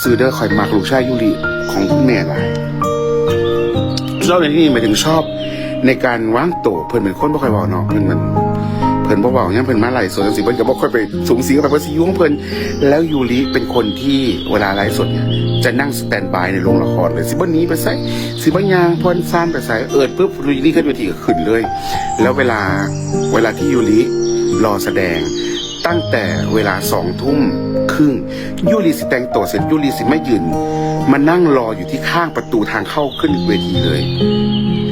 ซื้อเด้อคอยมักลูกชายยูริของคุณแม่หลายชอบในที่นี้หมายถึงชอบในการว่างโตเพิ่นเป็นคนบ่ค่อยเว้าเนาะเพิ่นมันเพิ่นบ่เว้าหยังเพิ่นมาไลฟ์สดจังซี่เพิ่นก็บ่ค่อยไปสูงสิงกับไปสิยุ่งเพิ่นแล้วยูริเป็นคนที่เวลาไลฟ์สดเนี่ยจะนั่งสแตนบายในโรงละครเลยสิบ่หนี้ไปไสสิบ่ยางเพิ่นซ่านไปไสเอิดปุ๊บยูริขึ้นเวทีก็ขึ้นเลย แล้วเวลาเวลาที่ยูริรอแสดง ตั้งแต่เวลาสองทุ่มครึ่งยูรีสิแต่งตัวเสร็จยูรีสิไม่ยืนมานั่งรออยู่ที่ข้างประตูทางเข้าขึ้นเวทีเลย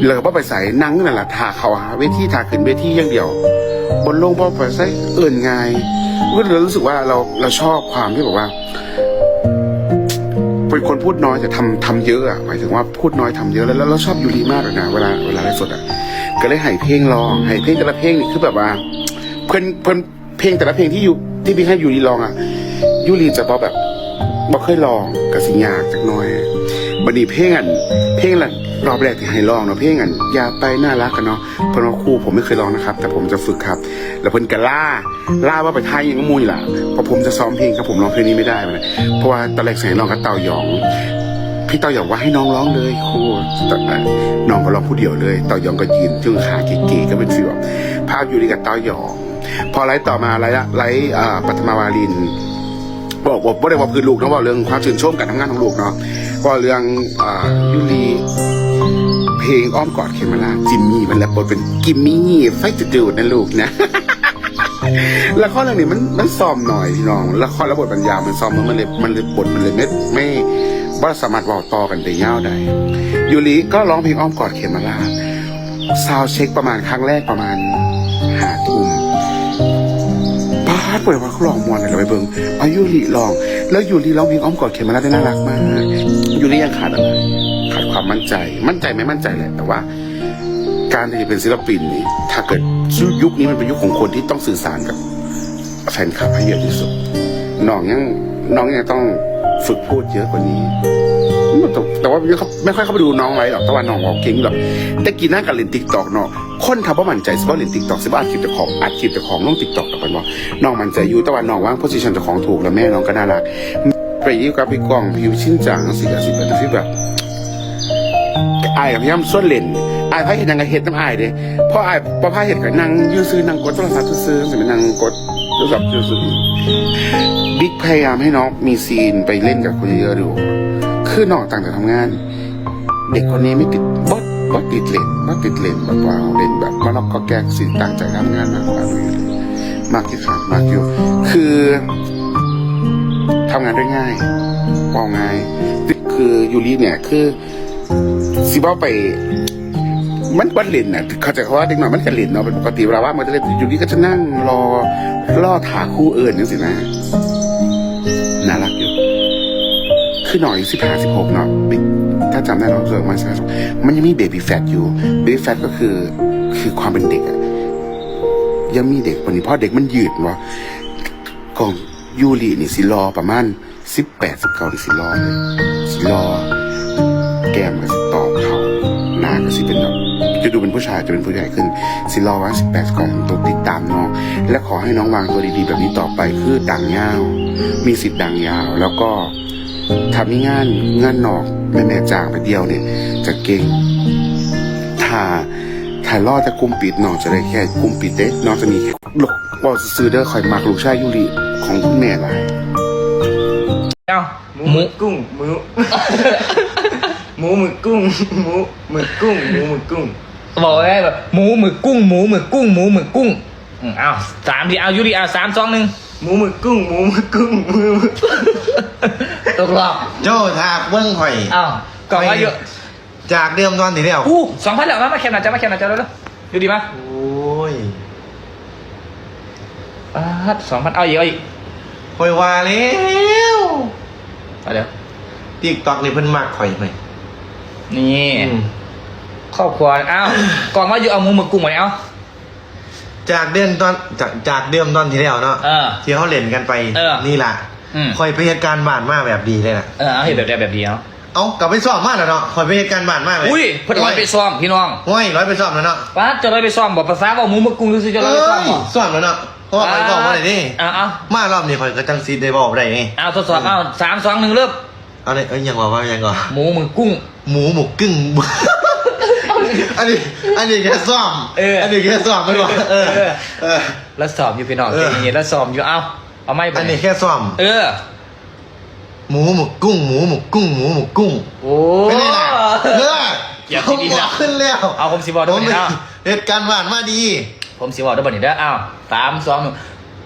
แล้วก็บ่ไปใส่นั่งนั่นแหละทาเขาหาเวทีทาขึ้นเวทีอย่างเดียว บนลงบ่ไปใส่เอื่นไงก็เลยรู้สึกว่าเราเราชอบความที่แบบว่าเป็นคนพูดน้อยแต่ทำทำเยอะอะหมายถึงว่าพูดน้อยทำเยอะแล้วแล้วเราชอบยูรีมากเลยนะเวลาเวลาไลฟ์สดอะก็เลยให้เพลงลองให้เพลงแต่ละเพลงนี่คือแบบว่า เพื่อนเพื่อน เพลงแต่ละเพลงที่อยู่ที่พี่ให้ยูรีลองอะยูรีจะบอแบบบ่เคยลองกับสิยากจักน่อยบัดนี้เพลงอัน เพลงละรอบแรกที่ให้ลองเนาะเพลงอันอย่าไปน่ารักกันเนาะเพราะว่าครูผมไม่เคยลองนะครับ แต่ผมจะฝึกครับ แล้วเพิ่นก็ล่าล่าว่าไปไทยอยังก็มูยล่ะเพราะผมจะซ้อมเพลงครับผมร้องเพลงนี้ไม่ได้เลยเพราะว่าตอนแรกใส่ลองกับเต่าหยองพี่เต่าหยองว่าให้น้องร้องเลยครูแต่น้องก็ร้องผู้เดียวเลยเต่าหยองก็ยืนจึงขาเก๋ๆก็เป็นฟีลแบบภาพอยู่ดีกับเต่าหยอง พอไลฟ์ต่อมาไลฟ์ละไลฟ์ปัทมาวาลินบอกบอกว่าได้ว่าพื้นลูกนะว่าเรื่องความชื่นชมการทำงานของลูกเนาะว่าเรื่องอยุรีเพลงอ้อมกอดเขมราจิมมี่มันแล้วบทเป็นกิมมี่ไฟจุดดูดนะลูกนะละครเรื่องนี้มันมันซ้อมหน่อยพี่น้องละครระบทบรรยามันซ้อมมันมันเลยมันเลยบทมันเลยไม่ไม่ว่าสามารถบอกต่อกันได้ยาวได้ยูริก็ร้องเพลงอ้อมกอดเขมราซาวเช็คประมาณครั้งแรกประมาณหาทุ่มาดเปิดว่าเขาลองมวนเลยเราไปเบิ่งอายุริลอง แล้วยูริร้องเพลงอ้อมกอดเขมมาแล้วได้น่ารักมากยูริยังขาดอะไรขาดความมั่นใจ มั่นใจไม่มั่นใจแหละแต่ว่า การที่จะเป็นศิลปินนี่ถ้าเกิดยุคนี้มันเป็นยุคของคนที่ต้องสื่อสารกับแฟนคลับให้เยอะที่สุดน้องยังน้องยังต้องฝึกพูดเยอะกว่านี้ แต่แต่ว่าไม่ค่อยไม่ค่อยเข้าไปดูน้องไรหรอกแต่ว่าน้องบอกเก่งแบบแต่กีน่ากับเล่นติ๊กตอกเนาะคนทำว่ามันใจสิว่เล่นติ๊กตอกสิว่อัดคลิปเจ้าของอัดคลิปเจ้าของลงติ๊กตอกแต่เป็นว่าน้องมันใจอยู่แต่ว่าน้องว่างโพสิชันเจ้าของถูกแล้วแม่น้องก็น่ารักไปยิ่งกับพี่กองพิวชิ้นจังสิกับสิเป็นที่แบบอายพยายามส่วนเล่นอายพายเห็นนางกับเห็ดน้ำอายเด้เพราะอายพอพายเห็นกับนางยื้อซื้อนางกดโทรศัพท์ซื้อๆสิเป็นนางกดโทรศัพท์ซื้อบิ๊กพยายามให้น้องมีซีนไปเล่นกับคนเยอะๆดู คือน้องต่างแต่ทำงาน เด็กคนนี้ไม่ติดบดบดติดเล่นบดติดเล่นแบบว่าเล่นแบบมาล็อกก็แก๊กสิต่างใจทำงานมากกว่ามากที่สุดมากอยู่คือทำงานได้ง่ายเว่าง่ายคือยูริเนี่ยคือสิว่าไปมันวันเล่นน่ะเขาจะเขาว่าเด็กหน่อยมันจะเล่นเนาะเป็นปกติเวลาว่ามันจะเล่นอยู่นี่ก็จะนั่งรอล่อถาคู่เอิญนี่สินะ คือหน่อยสิบห้าสิบหกเนาะถ้าจำได้เนาะเกิดมาสิบมันยังมีเบบี้แฟตอยู่เบบี้แฟตก็คือคือความเป็นเด็กอะยังมีเด็กว่านี้พราะเด็กมันยืดวะกองยูรีนี่สิรอประมาณสิบแปดสิบเก้านี่สิรอเลยสิรอ แก้มก็สิตอบเขาหน้าก็สิเป็นแบบจะดูเป็นผู้ชายจะเป็นผู้ใหญ่ขึ้น สิรอว่าสิบแปดก่อนตัวติดตามน้อง และขอให้น้องวางตัวดีๆ แบบนี้ต่อไปคือดังยาว มีสิทธิ์ดังยาว แล้วก็ ทำมีงานงานนอกแม่แม่ๆจางไปเดียวเนี่ยจะเก่งถ้าถ้ารอดจะกุมปิดน้องจะได้แค่กุมปิดเด้น้องจะมีแค่ลูกบอกซื้อเด้อคอยมักลูกชายยูริของคุณแม่หลายเอ้าหมูหมึกกุ้งหมูหมูหมึกกุ้งหมูหมึกกุ้งหมูหมึกกุ้งบอกได้แบบหมูหมึกกุ้งหมูหมึกกุ้งหมูหมึกกุ้งอืมเอาสามทีเอายูริเอาสามสองหนึ่งหมูหมึกกุ้งหมูหมึกกุ้งหมูหมึก ตกรอบโจ้ทากเบิ้งหอยเอ้าก่อนว่าเยอะจากเดิมตอนที่แล้วอู้สองพันแล้วมามาแคมหน่อยจ้ามาแคมหน่อยจ้าเร็วๆยูดีมาโอ้ยอ่าสองพันเอาอีกเอาอีกหอยว่าแล้วเอาเดี๋ยวติ๊กตอกนี่เพิ่นมักหอยไหมนี่อืมครอบครัวอ้าวก่อนว่าอยู่เอาหมูหมึกกุ้งไว้เอาจากเดิมตอนจากจากเดิมตอนที่แล้วเนาะเออที่เขาเล่นกันไปเออนี่ล่ะ อืม คอยไปเหตุการณ์บ้านมาแบบดีเลยนะเออเอาเห็นแบบเดียวแบบเดียวเอากลับไปซ่อมมาแล้วเนาะคอยไปเหตุการณ์บ้านมาเลยอุ้ยเพิ่นร้อยไปซ้อมพี่น้องห้อยร้อยไปซ่อมแล้วเนาะป้าจะร้อยไปซ้อมบอกภาษาว่าหมูหมึกกุ้งดูสิจะร้อยไปซ้อมบ่ซ่อมแล้วเนาะเพราะว่าคอยบอกว่าไหนนี่เอาเอา มารอบนี้คอยก็จังซีได้บอกได้ไงเอาทดสอบเอาสามสองหนึ่งเริ่มเอาเลยเอ้ยยังว่าว่ายังก่อน หมูหมึกกุ้ง หมูหมูกึ่ง อันนี้ อันนี้แค่ซ่อมเอออั นนี้แค่ซ่อมไม่บอกเออเออเออ แล้วสอบอยู่พี่น้องเออเป็นอย่างนี้แล้วสอบอยู่เอ้า เอาไม่ไปอันนี้แค่ซ่อม เออ หมูหมูกุ้งหมูหมูกุ้งหมูหมูกุ้งโอ้ไม่ได้ล่ะเอออย่าผมดีบนะอกขึ้นแล้วเอาผมสิบอกผด้วยมนะเหตุการณ์ผ่านมาดี ผมสิบอกด้วยบันนี้ได้ออ้าวสามสองหนึ่ง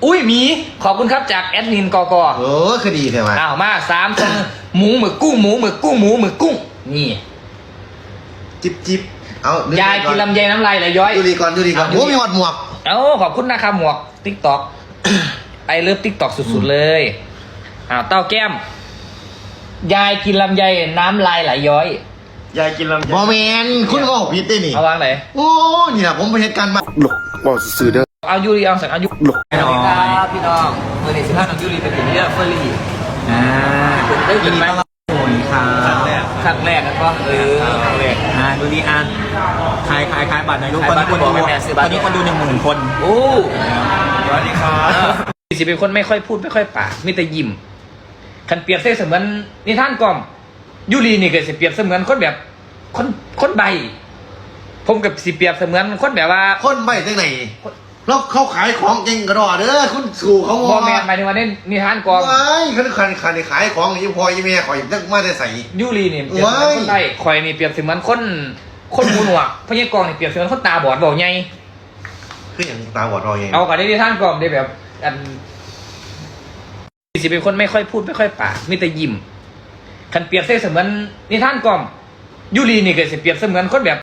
อุ้ยหมีขอบคุณครับจากแอดมินกกโอ้คดีใช่ไหมอ้าวมาสามสองหนึ่งหมูหมึกกุ้งหมูหมึกกุ้งหมูหมึกกุ้ง นี่ จิบจิบเอาดูยายกินลำไยน้ำลายไหลย้อยดูดีก่อนดูดีก่อนเอาดูดิโอ้มีหอดหมวกเอ้าขอบคุณนะครับหมวกติ๊กต็อก ไอเลิฟติ๊กต็อกสุดๆเลยอ้าวเต้าแก้ม ยายกินลำไยน้ำลายไหลย้อย ยายกินลำไยบอแมนคุณก็ผิดได้นี่เอาวางไหนโอ้นี่นะผมไปเหตุการณ์มาหลกบอกซื้อเด้อเอายูรีเอาสักเอายูหลกสวัสดีครับพี่น้องเมื่อในสิบห้าน้องยูรีเป็นเรื่องเฟอร์รี่อ่าได้ยินไหมโอ้ยครับครั้งแรกครั้งแรกนะก็เออครั้งแรกอ่าดูดีอะขายขายขายบัตรหน่อยลูกขาตอยนบัตนี้รคนดูบอกให้แม่ซื้อบัตรตอนนี้คนดูหนึ่งหมื่นคนโอ้สวัสดีครับ สิเป็นคนไม่ค่อยพูดไม่ค่อยปากมีแต่ยิ้มคันเปรียบเสเสมือนนิทานกล่อมยูรีนี่ก็สิเปรียบเสมือนคนแบบคนคนใบ ผมกับสิเปรียบเสมือนคนแบบว่า คนใบจังไหนแล้วเขาขายของจริงกระดอเด้อคุณสู่เขาบอแมนหมายถึงว่าเน้นนิทานกล่อมว้ายเขาขายขายขายของนี่พอยี่แม่ขอยจักมาได้ใส่ยูรีนี่เปรียบเสมือนคนใบคอยนี่เปรียบเสมือนคนคนหูหนวกพญากรนี่เปรียบเสมือนคนตาบอดบอกไงคืออย่างตาบอดรอยไงเอากับได้นิทานกล่อมได้แบบ อันสิเป็นคนไม่ค่อยพูดไม่ค่อยปากมีแต่ยิ้มคันเปรียบเสมือนนิทานกล่อมยูรีนี่ก็สิเปรียบเสมือนคนแบบ